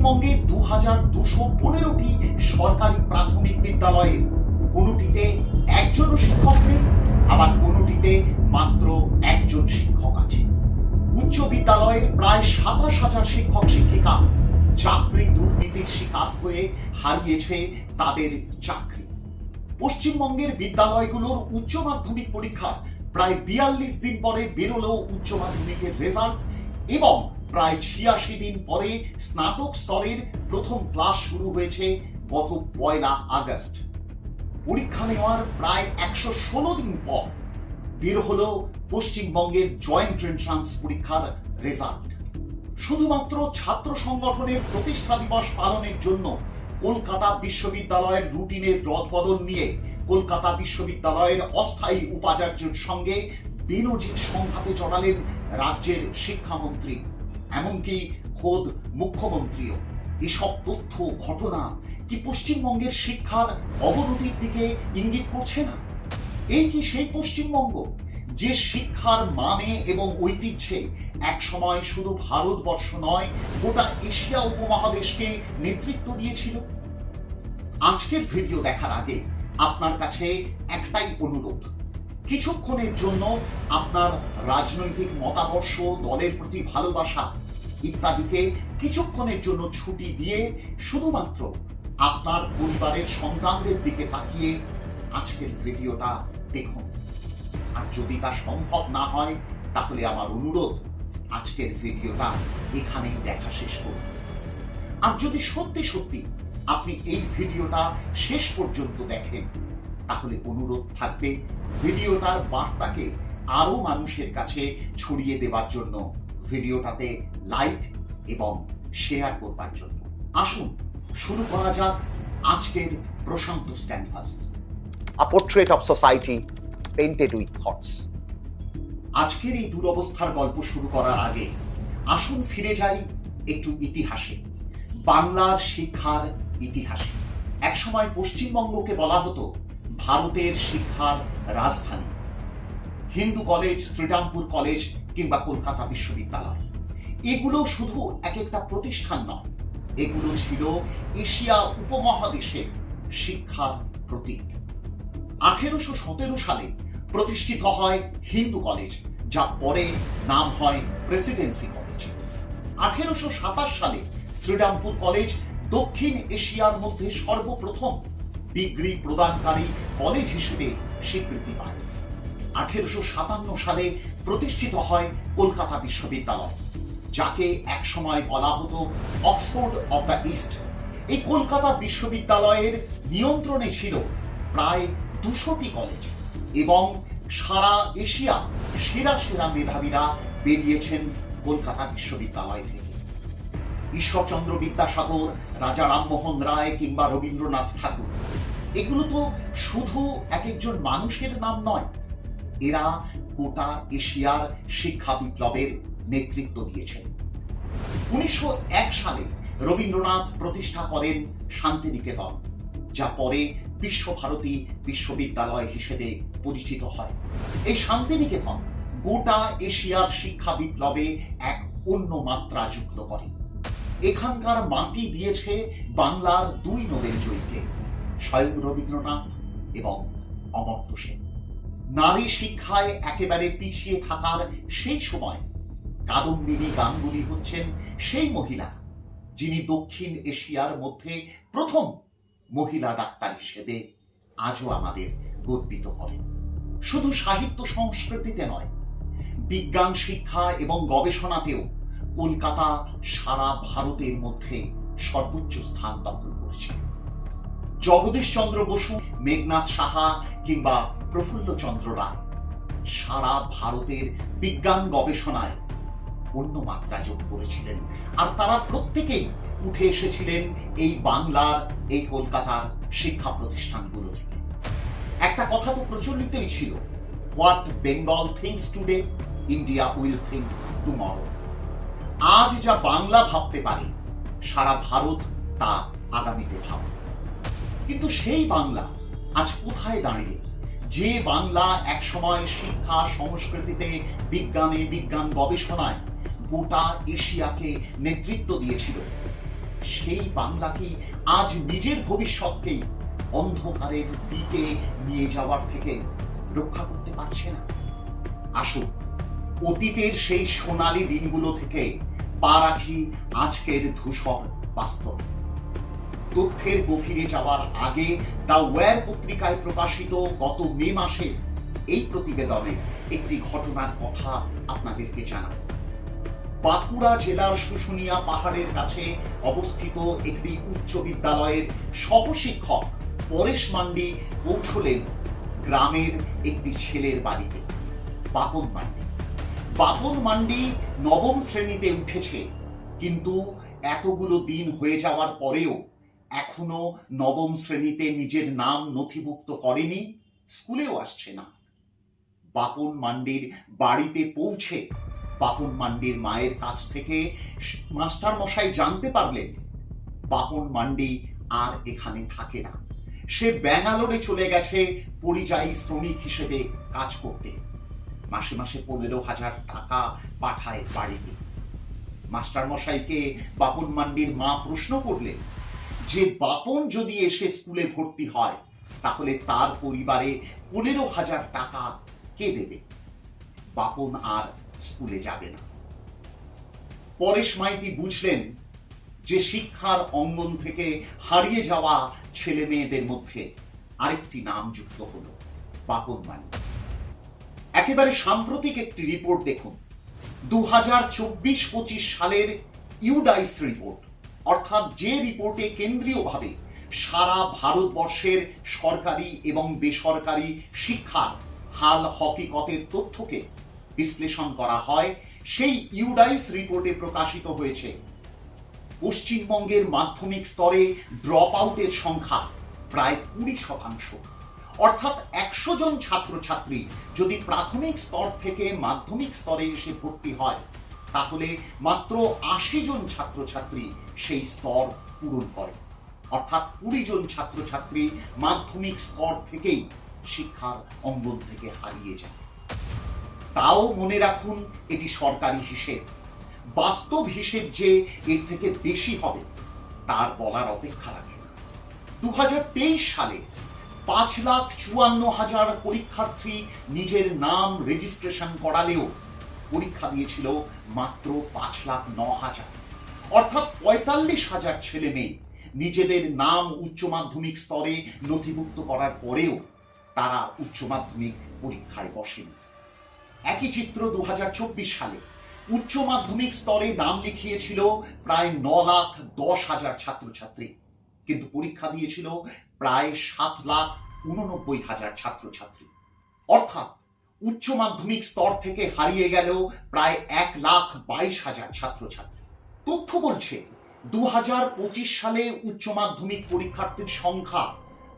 পশ্চিমবঙ্গের দু হাজার দুশো পনেরোটি সরকারি প্রাথমিক বিদ্যালয়ের কোনোটিতে একজনও শিক্ষক নেই, আবার কোনোটিতে মাত্র একজন শিক্ষক আছে। উচ্চ বিদ্যালয়ের প্রায় সাতাশ হাজার শিক্ষক শিক্ষিকা চাকরি দুর্নীতির শিকার হয়ে হারিয়েছে তাদের চাকরি। পশ্চিমবঙ্গের বিদ্যালয়গুলোর উচ্চ মাধ্যমিক পরীক্ষার প্রায় বিয়াল্লিশ দিন পরে বেরোলো উচ্চ মাধ্যমিকের রেজাল্ট এবং প্রায় ছিয়াশি দিন পরে স্নাতক স্তরের প্রথম ক্লাস শুরু হয়েছে গত পয়লা আগস্ট। পরীক্ষা নেওয়ার প্রায় একশো ষোলো দিন পর বের হলো পশ্চিমবঙ্গের জয়েন্ট এন্ট্রান্স পরীক্ষার রেজাল্ট। শুধুমাত্র ছাত্র সংগঠনের প্রতিষ্ঠা দিবস পালনের জন্য কলকাতা বিশ্ববিদ্যালয়ের রুটিনের রদবদল নিয়ে কলকাতা বিশ্ববিদ্যালয়ের অস্থায়ী উপাচার্যের সঙ্গে বেনজির সংঘাতে জড়ালেন রাজ্যের শিক্ষামন্ত্রী এমনকি খোদ মুখ্যমন্ত্রীও। এসব তথ্য, ঘটনা কি পশ্চিমবঙ্গের শিক্ষার অবনতির দিকে ইঙ্গিত করছে না? এই কি সেই পশ্চিমবঙ্গ যে শিক্ষার মানে এবং ঐতিহ্যে একসময় শুধু ভারতবর্ষ নয়, গোটা এশিয়া উপমহাদেশকে নেতৃত্ব দিয়েছিল? আজকের ভিডিও দেখার আগে আপনার কাছে একটাই অনুরোধ। কিছুক্ষণের জন্য আপনার রাজনৈতিক মতাদর্শ, দলের প্রতি ভালোবাসা ইত্যাদিকে কিছুক্ষণের জন্য ছুটি দিয়ে শুধুমাত্র আপনার পরিবারের সন্তানদের দিকে তাকিয়ে আজকের ভিডিওটা দেখুন। আর যদি তা সম্ভব না হয়, তাহলে আমার অনুরোধ, আজকের ভিডিওটা এখানেই দেখা শেষ করুন। আর যদি সত্যি সত্যি আপনি এই ভিডিওটা শেষ পর্যন্ত দেখেন, তাহলে অনুরোধ থাকবে ভিডিওটার বার্তাকে আরও মানুষের কাছে ছড়িয়ে দেওয়ার জন্য। ভিডিওটাতে লাইক এবং শেয়ার করবার জন্য। আসুন, শুরু করা যাক আজকের প্রশান্ত স্ট্যান্ডভাস a portrait of society painted with thoughts. আজকের এই দুরবস্থার গল্প শুরু করার আগে আসুন ফিরে যাই একটু ইতিহাসে, বাংলার শিক্ষার ইতিহাসে। একসময় পশ্চিমবঙ্গকে বলা হতো ভারতের শিক্ষার রাজধানী। হিন্দু কলেজ, শ্রীরামপুর কলেজ কিংবা কলকাতা বিশ্ববিদ্যালয়। এগুলো শুধু এক একটা প্রতিষ্ঠান নয়, এগুলো ছিল এশিয়া উপমহাদেশের শিক্ষার প্রতীক। আঠেরোশো সতেরো সালে প্রতিষ্ঠিত হয় হিন্দু কলেজ যা পরে নাম হয় প্রেসিডেন্সি কলেজ। আঠেরোশো সাতাশ সালে শ্রীরামপুর কলেজ দক্ষিণ এশিয়ার মধ্যে সর্বপ্রথম ডিগ্রি প্রদানকারী কলেজ হিসেবে স্বীকৃতি পায়। আঠেরোশো সাতান্ন সালে প্রতিষ্ঠিত হয় কলকাতা বিশ্ববিদ্যালয়, যাকে একসময় বলা হতো অক্সফোর্ড অফ দ্য ইস্ট। এই কলকাতা বিশ্ববিদ্যালয়ের নিয়ন্ত্রণে ছিল প্রায় দুশোটি কলেজ এবং সারা এশিয়া সেরা সেরা মেধাবীরা বেরিয়েছেন কলকাতা বিশ্ববিদ্যালয় থেকে। ঈশ্বরচন্দ্র বিদ্যাসাগর, রাজা রামমোহন রায় কিংবা রবীন্দ্রনাথ ঠাকুর, এগুলো তো শুধু এক একজন মানুষের নাম নয় এরা গোটা এশিয়ার শিক্ষা বিপ্লবের নেতৃত্ব দিয়েছেন। উনিশশো এক সালে রবীন্দ্রনাথ প্রতিষ্ঠা করেন শান্তিনিকেতন, যা পরে বিশ্বভারতী বিশ্ববিদ্যালয় হিসেবে পরিচিত হয়। এই শান্তিনিকেতন গোটা এশিয়ার শিক্ষা বিপ্লবে এক অন্য মাত্রা যুক্ত করে। এখানকার মাটি দিয়েছে বাংলার দুই নোবেল জয়ীকে, স্বয়ং রবীন্দ্রনাথ এবং অমর্ত্য সেন। নারী শিক্ষায় একেবারে পিছিয়ে থাকার সেই সময় কাদম্বিনী গাঙ্গুলি হচ্ছেন সেই মহিলা যিনি দক্ষিণ এশিয়ার মধ্যে প্রথম মহিলা ডাক্তার হিসেবে আজও আমাদের গর্বিত করেন। শুধু সাহিত্য সংস্কৃতিতে নয়, বিজ্ঞান শিক্ষা এবং গবেষণাতেও কলকাতা সারা ভারতের মধ্যে সর্বোচ্চ স্থান দখল করেছে। জগদীশ চন্দ্র বসু, মেঘনাথ সাহা কিংবা প্রফুল্লচন্দ্র রায়। সারা ভারতের বিজ্ঞান গবেষণায় অন্য মাত্রা যোগ করেছিলেন। আর তারা প্রত্যেকেই উঠে এসেছিলেন এই বাংলার, এই কলকাতার শিক্ষা প্রতিষ্ঠানগুলো থেকে। একটা কথা তো প্রচলিতই ছিল, what Bengal thinks today, India will think tomorrow. আজ যা বাংলা ভাবতে পারে, সারা ভারত তা আগামীতে ভাববে। কিন্তু সেই বাংলা আজ কোথায় দাঁড়িয়ে? যে বাংলা একসময় শিক্ষা, সংস্কৃতিতে, বিজ্ঞানে, বিজ্ঞান গবেষণায় গোটা এশিয়াকে নেতৃত্ব দিয়েছিল, সেই বাংলা কি আজ নিজের ভবিষ্যৎকেই অন্ধকারের দিকে নিয়ে যাওয়ার থেকে রক্ষা করতে পারছে না? আসুন, অতীতের সেই সোনালী দিনগুলো থেকে পা রাখি আজকের ধূসর বাস্তব। তথ্যের গভীরে যাওয়ার আগে দ্য ওয়্যার পত্রিকায় প্রকাশিত গত মে মাসের এই প্রতিবেদনে একটি ঘটনার কথা আপনাদেরকে জানাই বাঁকুড়া জেলার শুশুনিয়া পাহাড়ের কাছে অবস্থিত একটি উচ্চ বিদ্যালয়ের সহশিক্ষক পরেশ মান্ডি পৌঁছলেন গ্রামের একটি ছেলের বাড়িতে, বাপন মান্ডি। বাপন মান্ডি নবম শ্রেণীতে উঠেছে, কিন্তু এতগুলো দিন হয়ে যাওয়ার পরেও এখনও নবম শ্রেণীতে নিজের নাম নথিভুক্ত করেনি, স্কুলেও আসছে না। বাপন মান্ডির বাড়িতে পৌঁছে বাপন মান্ডির মায়ের কাছ থেকে মাস্টার মশাই জানতে পারলেন, বাপন মান্ডি আর এখানে থাকে না। সে ব্যাঙ্গালোরে চলে গেছে পরিযায়ী শ্রমিক হিসেবে কাজ করতে। মাসে মাসে পনেরো হাজার টাকা পাঠায় বাড়িতে। মাস্টার মশাইকে বাপন মান্ডির মা প্রশ্ন করলেন যে বাপন যদি এসে স্কুলে ভর্তি হয়, তাহলে তার পরিবারে পনেরো হাজার টাকা কে দেবে? বাপন আর স্কুলে যাবে না। পরেশ মাইতি বুঝলেন যে শিক্ষার অঙ্গন থেকে হারিয়ে যাওয়া ছেলে মেয়েদের মধ্যে আরেকটি নাম যুক্ত হলো বাপন মান্ডি একেবারে সাম্প্রতিক একটি রিপোর্ট দেখুন। দু হাজার চব্বিশ পঁচিশ সালের ইউডাইস রিপোর্ট। অর্থাৎ যে রিপোর্টে কেন্দ্রীয়ভাবে সারা ভারতবর্ষের সরকারি এবং বেসরকারি শিক্ষার হাল হকিকতের তথ্যকে বিশ্লেষণ করা হয়, সেই ইউডাইস রিপোর্টে প্রকাশিত হয়েছে, পশ্চিমবঙ্গের মাধ্যমিক স্তরে ড্রপ আউটের সংখ্যা প্রায় কুড়ি শতাংশ। অর্থাৎ একশো জন ছাত্রছাত্রী যদি প্রাথমিক স্তর থেকে মাধ্যমিক স্তরে এসে ভর্তি হয় তাহলে মাত্র আশি জন ছাত্রছাত্রী সেই স্তর পূরণ করে। অর্থাৎ কুড়ি জন ছাত্রছাত্রী মাধ্যমিক স্তর থেকেই শিক্ষার অঙ্গন থেকে হারিয়ে যায়। তাও মনে রাখুন, এটি সরকারি হিসেব। বাস্তব হিসেব যে এর থেকে বেশি হবে, তার বলার অপেক্ষা রাখে দু সালে পাঁচ লাখ চুয়ান্ন হাজার পরীক্ষার্থী নিজের নাম রেজিস্ট্রেশন করালেও পরীক্ষা দিয়েছিল মাত্র পাঁচ লাখ ন হাজার। অর্থাৎ পঁয়তাল্লিশ হাজার ছেলে মেয়ে নিজেদের নাম উচ্চ মাধ্যমিক স্তরে নথিভুক্ত করার পরেও তারা উচ্চ মাধ্যমিক পরীক্ষায় বসেনি। একই চিত্র দু হাজার চব্বিশ সালে উচ্চ মাধ্যমিক স্তরে নাম লিখিয়েছিল প্রায় ন লাখ দশ হাজার ছাত্রছাত্রী, কিন্তু পরীক্ষা দিয়েছিল প্রায় সাত লাখ উননব্বই হাজার ছাত্রছাত্রী। অর্থাৎ উচ্চ মাধ্যমিক স্তর থেকে হারিয়ে গেল প্রায় এক লাখ বাইশ হাজার ছাত্রছাত্রী। তথ্য বলছে দু হাজার পঁচিশ সালে উচ্চ মাধ্যমিক পরীক্ষার্থীর সংখ্যা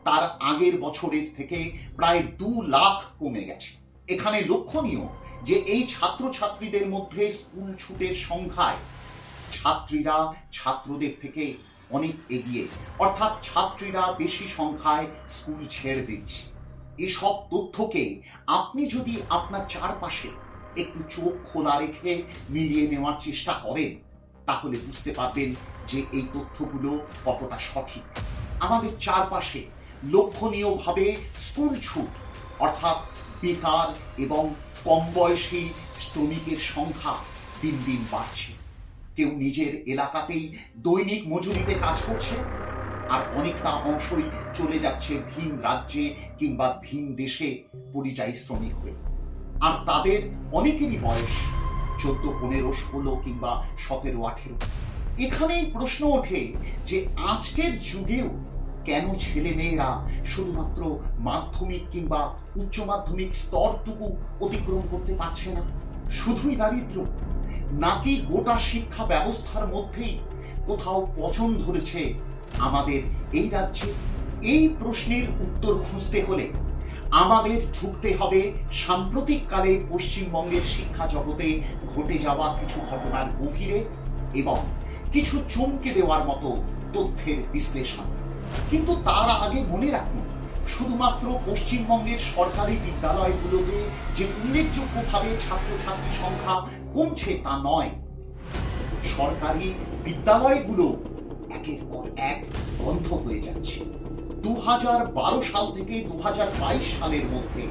তার আগের বছরের থেকে প্রায় দু লাখ কমে গেছে। এখানে লক্ষণীয় যে এই ছাত্রছাত্রীদের মধ্যে স্কুল ছুটের সংখ্যায় ছাত্রীরা ছাত্রদের থেকে অনেক এগিয়ে, অর্থাৎ ছাত্রীরা বেশি সংখ্যায় স্কুল ছেড়ে দিচ্ছে। এসব তথ্যকে আপনি যদি আপনার চারপাশে একটু চোখ খোলা রেখে মিলিয়ে নেওয়ার চেষ্টা করেন, তাহলে বুঝতে পারবেন যে এই তথ্যগুলো কতটা সঠিক। আমাদের চারপাশে লক্ষণীয়ভাবে স্কুল ছুট, অর্থাৎ বেকার এবং কম বয়সী শ্রমিকের সংখ্যা দিন দিন বাড়ছে। কেউ নিজের এলাকাতেই দৈনিক মজুরিতে কাজ করছে আর অনেকটা অংশই চলে যাচ্ছে ভিন রাজ্যে কিংবা ভিন দেশে পরিযায়ী শ্রমিক হয়ে। আর তাদের অনেকেরই বয়স চোদ্দ, পনেরো, ষোলো কিংবা সতেরো, আঠেরো। এখানেই প্রশ্ন ওঠে যে আজকের যুগেও কেন ছেলে মেয়েরা শুধুমাত্র মাধ্যমিক কিংবা উচ্চ মাধ্যমিক স্তরটুকু অতিক্রম করতে পারছে না? শুধুই দারিদ্র নাকি গোটা শিক্ষা ব্যবস্থার মধ্যেই কোথাও পচন ধরেছে আমাদের এই রাজ্যে এই প্রশ্নের উত্তর খুঁজতে হলে আমাদের ঢুকতে হবে সাম্প্রতিককালে পশ্চিমবঙ্গের শিক্ষা জগতে ঘটে যাওয়া কিছু ঘটনার গভীরে এবং কিছু চমকে দেওয়ার মতো তথ্যের বিশ্লেষণ। কিন্তু তার আগে মনে রাখুন, শুধুমাত্র পশ্চিমবঙ্গের সরকারি বিদ্যালয়গুলোতে যে উল্লেখযোগ্যভাবে ছাত্রছাত্রী সংখ্যা কমছে তা নয়, সরকারি বিদ্যালয়গুলো একের পর এক বন্ধ হয়ে যাচ্ছে। দু হাজার বারো সাল থেকে দু হাজার বাইশ সালের মধ্যে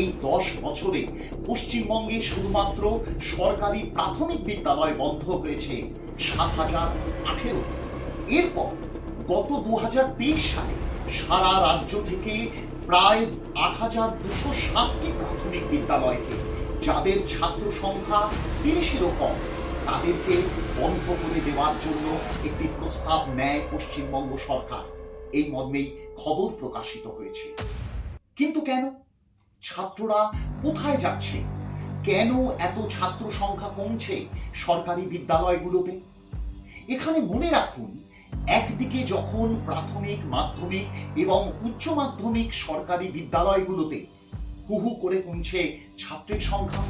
এই দশ বছরে পশ্চিমবঙ্গে শুধুমাত্র সরকারি প্রাথমিক বিদ্যালয় বন্ধ হয়েছে সাত হাজার আঠেরো। এরপর গত দু হাজার তেইশ সালে সারা রাজ্য থেকে প্রায় আট হাজার দুশো সাতটি প্রাথমিক বিদ্যালয়কে, যাদের ছাত্র সংখ্যা তিরিশেরও কম তাদেরকে বন্ধ করে দেওয়ার জন্য একটি প্রস্তাব নেয় পশ্চিমবঙ্গ সরকার। এই মর্মেই খবর প্রকাশিত হয়েছে। কিন্তু কেন? ছাত্ররা কোথায় যাচ্ছে? কেন এত ছাত্র সংখ্যা কমছে সরকারি বিদ্যালয়গুলোতে? এখানে মনে রাখুন, একদিকে যখন প্রাথমিক, মাধ্যমিক এবং উচ্চ মাধ্যমিক সরকারি বিদ্যালয়গুলোতে হু হু করে কমছে ছাত্রের সংখ্যা।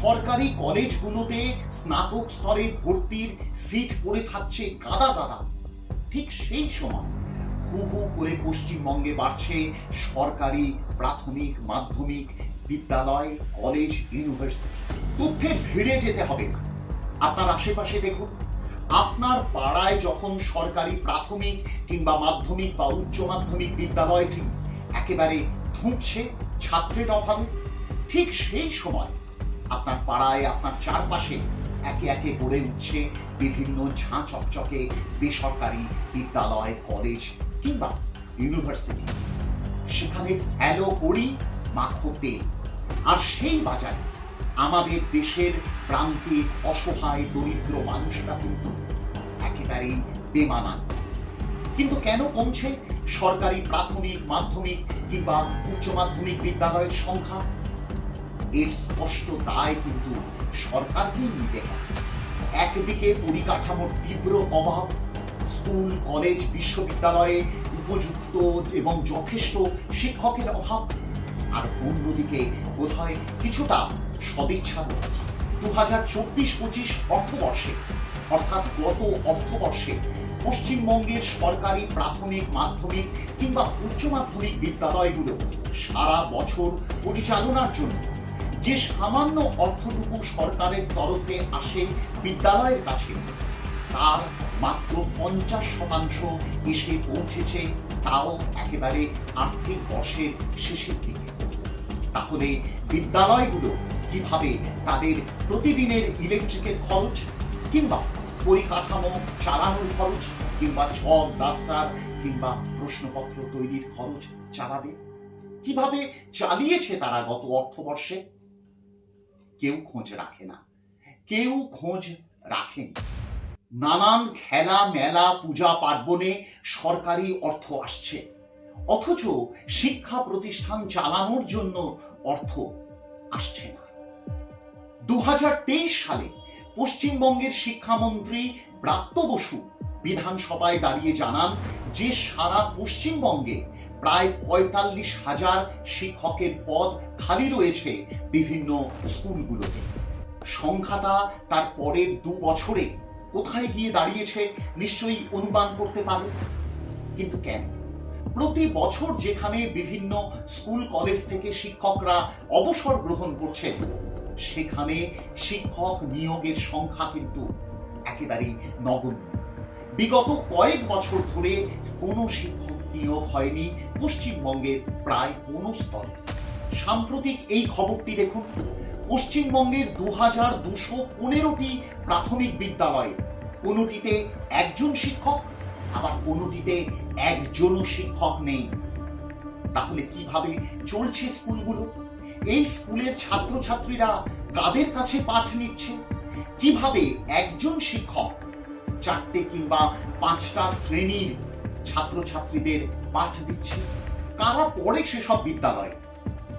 সরকারি কলেজগুলোতে স্নাতক স্তরে ভর্তির সিট পড়ে থাকছে গাদা গাদা। ঠিক সেই সময় হু হু করে পশ্চিমবঙ্গে বাড়ছে সরকারি প্রাথমিক মাধ্যমিক বিদ্যালয়, কলেজ, ইউনিভার্সিটি। তথ্যের ভিড়ে যেতে হবে। আপনার আশেপাশে দেখুন, আপনার পাড়ায় যখন সরকারি প্রাথমিক কিংবা মাধ্যমিক বা উচ্চ মাধ্যমিক বিদ্যালয়টি একেবারে ধুঁকছে ছাত্রের অভাবে ঠিক সেই সময় আপনার পাড়ায়, আপনার চারপাশে একে একে গড়ে উঠছে বিভিন্ন ঝাঁ চকচকে বেসরকারি বিদ্যালয়, কলেজ কিংবা ইউনিভার্সিটি। সেখানে ফেলো করি মাখো তেল। আর সেই বাজারে আমাদের দেশের প্রান্তিক অসহায়, দরিদ্র মানুষরা কিন্তু একেবারেই বেমানান। কিন্তু কেন কমছে? সরকারি প্রাথমিক, মাধ্যমিক কিংবা উচ্চ মাধ্যমিক বিদ্যালয়ের সংখ্যা? এর স্পষ্ট দায় কিন্তু সরকারকেই নিতে হয় একদিকে পরিকাঠামোর তীব্র অভাব, স্কুল, কলেজ, বিশ্ববিদ্যালয়ে উপযুক্ত এবং যথেষ্ট শিক্ষকের অভাব, আর অন্যদিকে বোধহয় কিছুটা সদিচ্ছার দু হাজার চব্বিশ পঁচিশ অর্থবর্ষে, অর্থাৎ গত অর্থবর্ষে পশ্চিমবঙ্গের সরকারি প্রাথমিক, মাধ্যমিক কিংবা উচ্চ মাধ্যমিক বিদ্যালয়গুলো সারা বছর পরিচালনার জন্য যে সামান্য অর্থটুকু সরকারের তরফে আসে বিদ্যালয়ের কাছে, তার মাত্র পঞ্চাশ শতাংশ এসে পৌঁছেছে তাও একেবারে আর্থিক বর্ষের শেষের দিকে। তাহলে বিদ্যালয়গুলো কীভাবে তাদের প্রতিদিনের ইলেকট্রিকের খরচ কিংবা পরিকাঠামো, চালানোর খরচ কিংবা ছক ডাস্টার কিংবা প্রশ্নপত্র তৈরির খরচ চালাবে? কীভাবে চালিয়েছে তারা গত অর্থবর্ষে? কেউ খোঁজ রাখে না। কেউ খোঁজ রাখেন নানান খেলা, মেলা, পূজা পার্বণে সরকারি অর্থ আসছে। অথচ শিক্ষা প্রতিষ্ঠান চালানোর জন্য অর্থ আসছে না। দু হাজার তেইশ সালে পশ্চিমবঙ্গের শিক্ষামন্ত্রী ব্রাত্য বসু বিধানসভায় দাঁড়িয়ে জানান যে সারা পশ্চিমবঙ্গে প্রায় পঁয়তাল্লিশ হাজার শিক্ষকের পদ খালি রয়েছে বিভিন্ন স্কুলগুলোতে। সংখ্যাটা তার পরের দু বছরে কোথায় গিয়ে দাঁড়িয়েছে নিশ্চয়ই অনুমান করতে পারে। কিন্তু কেন? প্রতি বছর যেখানে বিভিন্ন স্কুল কলেজ থেকে শিক্ষকরা অবসর গ্রহণ করছেন সেখানে শিক্ষক নিয়োগের সংখ্যা কিন্তু একেবারেই নগণ্য। বিগত কয়েক বছর ধরে কোনো শিক্ষক নিয়োগ হয়নি, পশ্চিমবঙ্গের প্রায় কোনো স্তরে। সাম্প্রতিক এই খবরটি দেখুন, পশ্চিমবঙ্গের দু হাজার দুশো পনেরোটি প্রাথমিক বিদ্যালয়ে কোনোটিতে একজন শিক্ষক, আবার কোনোটিতে একজনও শিক্ষক নেই। তাহলে কীভাবে চলছে স্কুলগুলো? এই স্কুলের ছাত্রছাত্রীরা কাদের কাছে পাঠ নিচ্ছে? কীভাবে একজন শিক্ষক চারটে কিংবা পাঁচটা শ্রেণির ছাত্রছাত্রীদের পাঠ দিচ্ছে? কারা পড়ে সেসব বিদ্যালয়ে?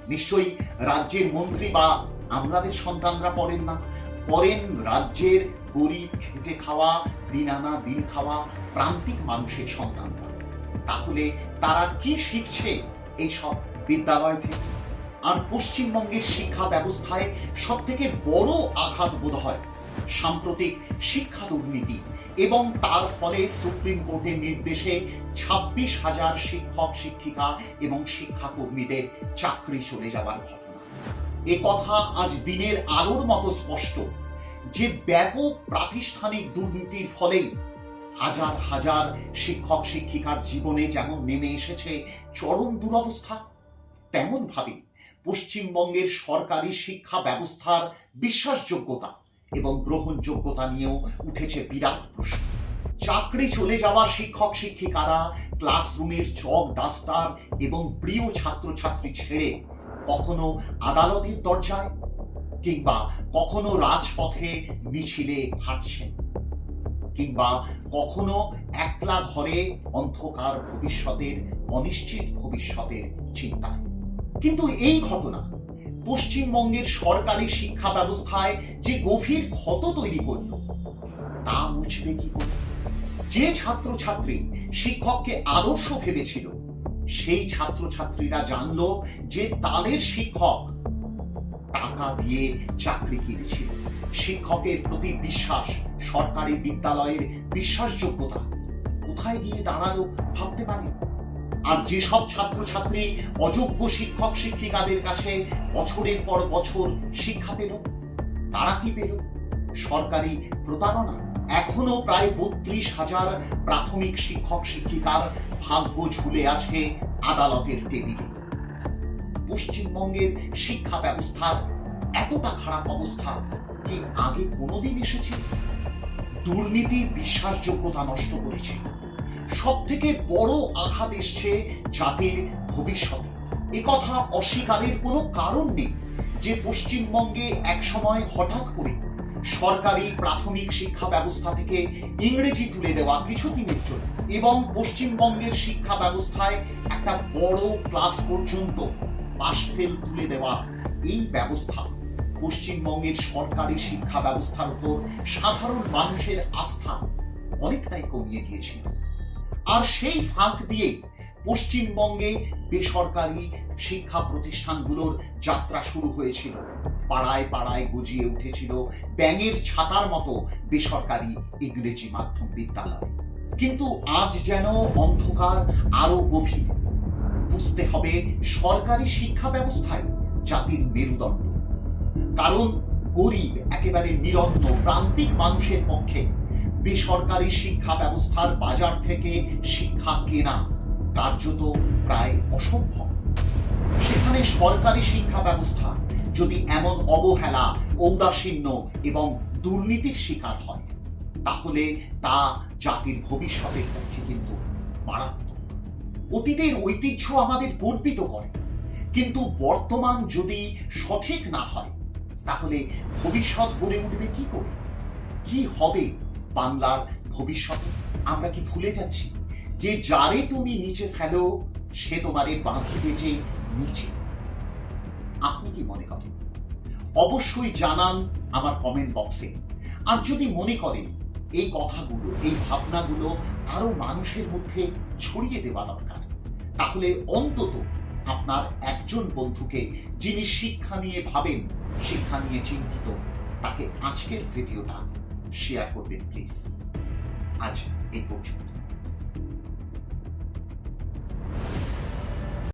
নিশ্চয়ই রাজ্যের মন্ত্রী বা আমাদের সন্তানরা পড়েন না। পড়েন রাজ্যের গরিব খেটে খাওয়া দিন আনা দিন খাওয়া প্রান্তিক মানুষের সন্তানরা। তাহলে তারা কি শিখছে এইসব বিদ্যালয় থেকে? আর পশ্চিমবঙ্গের শিক্ষা ব্যবস্থায় সব থেকে বড় আঘাত বোধ হয় সাম্প্রতিক শিক্ষা দুর্নীতি এবং তার ফলে সুপ্রিম কোর্টের নির্দেশে ছাব্বিশ হাজার শিক্ষক, শিক্ষিকা এবং শিক্ষাকর্মীদের চাকরি চলে যাওয়ার ঘটনা। এ কথা আজ দিনের আলোর মতো স্পষ্ট যে ব্যাপক প্রাতিষ্ঠানিক দুর্নীতির ফলেই হাজার হাজার শিক্ষক, শিক্ষিকার জীবনে যেমন নেমে এসেছে চরম দুরবস্থা তেমন ভাবে পশ্চিমবঙ্গের সরকারি শিক্ষা ব্যবস্থার বিশ্বাসযোগ্যতা এবং গ্রহণযোগ্যতা নিয়েও উঠেছে বিরাট প্রশ্ন। চাকরি চলে যাওয়া শিক্ষক শিক্ষিকারা, ক্লাসরুমের চক ডাস্টার এবং প্রিয় ছাত্রছাত্রী ছেড়ে কখনো আদালতের দরজায় কিংবা কখনো রাজপথে মিছিলে হাঁটছেন কিংবা কখনো একলা ঘরে অন্ধকার ভবিষ্যতের, অনিশ্চিত ভবিষ্যতের চিন্তায়। কিন্তু এই ঘটনা পশ্চিমবঙ্গের সরকারি শিক্ষা ব্যবস্থায় যে গভীর ক্ষত তৈরি করল, তা মুছবে কি করে? যে ছাত্রছাত্রী শিক্ষককে আদর্শ ভেবেছিল, সেই ছাত্রছাত্রীরা জানলো যে তাদের শিক্ষক টাকা দিয়ে চাকরি কিনেছিল। শিক্ষকের প্রতি বিশ্বাস, সরকারি বিদ্যালয়ের বিশ্বাসযোগ্যতা কোথায় গিয়ে দাঁড়াল ভাবতে পারে আর যেসব ছাত্রছাত্রী, অযোগ্য শিক্ষক, শিক্ষিকাদের কাছে বছরের পর বছর শিক্ষা পেল। তারা কি পেল? সরকারি প্রতারণা। এখনও প্রায় বত্রিশ হাজার প্রাথমিক শিক্ষক, শিক্ষিকার ভাগ্য ঝুলে আছে আদালতের টেবিলে। পশ্চিমবঙ্গের শিক্ষা ব্যবস্থার এতটা খারাপ অবস্থা কি আগে কোনোদিন এসেছে দুর্নীতি, বিশ্বাসযোগ্যতা নষ্ট করেছে। সব থেকে বড় আঘাত এসছে জাতির ভবিষ্যতে। কথা অস্বীকারের কোনো কারণ নেই যে পশ্চিমবঙ্গে একসময় হঠাৎ করে সরকারি প্রাথমিক শিক্ষা ব্যবস্থা থেকে ইংরেজি তুলে দেওয়া কিছুদিনের জন্য এবং পশ্চিমবঙ্গের শিক্ষা ব্যবস্থায় একটা বড় ক্লাস পর্যন্ত পাশ ফেল তুলে দেওয়া, এই ব্যবস্থা পশ্চিমবঙ্গের সরকারি শিক্ষা ব্যবস্থার উপর সাধারণ মানুষের আস্থা অনেকটাই কমিয়ে দিয়েছিল। আর সেই ফাঁক দিয়ে পশ্চিমবঙ্গে বেসরকারি শিক্ষা প্রতিষ্ঠানগুলোর যাত্রা শুরু হয়েছিল। পাড়ায় পাড়ায় গজিয়ে উঠেছিল ব্যাঙের ছাতার মতো বেসরকারি ইংরেজি মাধ্যম বিদ্যালয়। কিন্তু আজ যেন অন্ধকার আরও গভীর। বুঝতে হবে সরকারি শিক্ষা ব্যবস্থায় জাতির মেরুদণ্ড। কারণ গরিব একেবারে নিরন্ন প্রান্তিক মানুষের পক্ষে বেসরকারি শিক্ষা ব্যবস্থার বাজার থেকে শিক্ষা কেনা কার্যত প্রায় অসম্ভব। সেখানে সরকারি শিক্ষা ব্যবস্থা যদি এমন অবহেলা, ঔদাসীন্য এবং দুর্নীতির শিকার হয়, তাহলে তা জাতির ভবিষ্যতের পক্ষে কিন্তু মারাত্মক। অতীতের ঐতিহ্য আমাদের গর্বিত করে। কিন্তু বর্তমান যদি সঠিক না হয়, তাহলে ভবিষ্যৎ গড়ে উঠবে কি করে? কি হবে? বাংলার ভবিষ্যতে আমরা কি ভুলে যাচ্ছি? যে যারে তুমি নিচে ফেলো, সে তোমারে বাঁধিবে যে নিচে। আপনি কি মনে করেন? অবশ্যই জানান আমার কমেন্ট বক্সে আর যদি মনে করেন, এই কথাগুলো, এই ভাবনাগুলো আরও মানুষের মধ্যে ছড়িয়ে দেওয়া দরকার, তাহলে অন্তত আপনার একজন বন্ধুকে, যিনি শিক্ষা নিয়ে ভাবেন, শিক্ষা নিয়ে চিন্তিত, তাকে আজকের ভিডিওটা শেয়ার করবেন প্লিজ আজ এই পর্যন্ত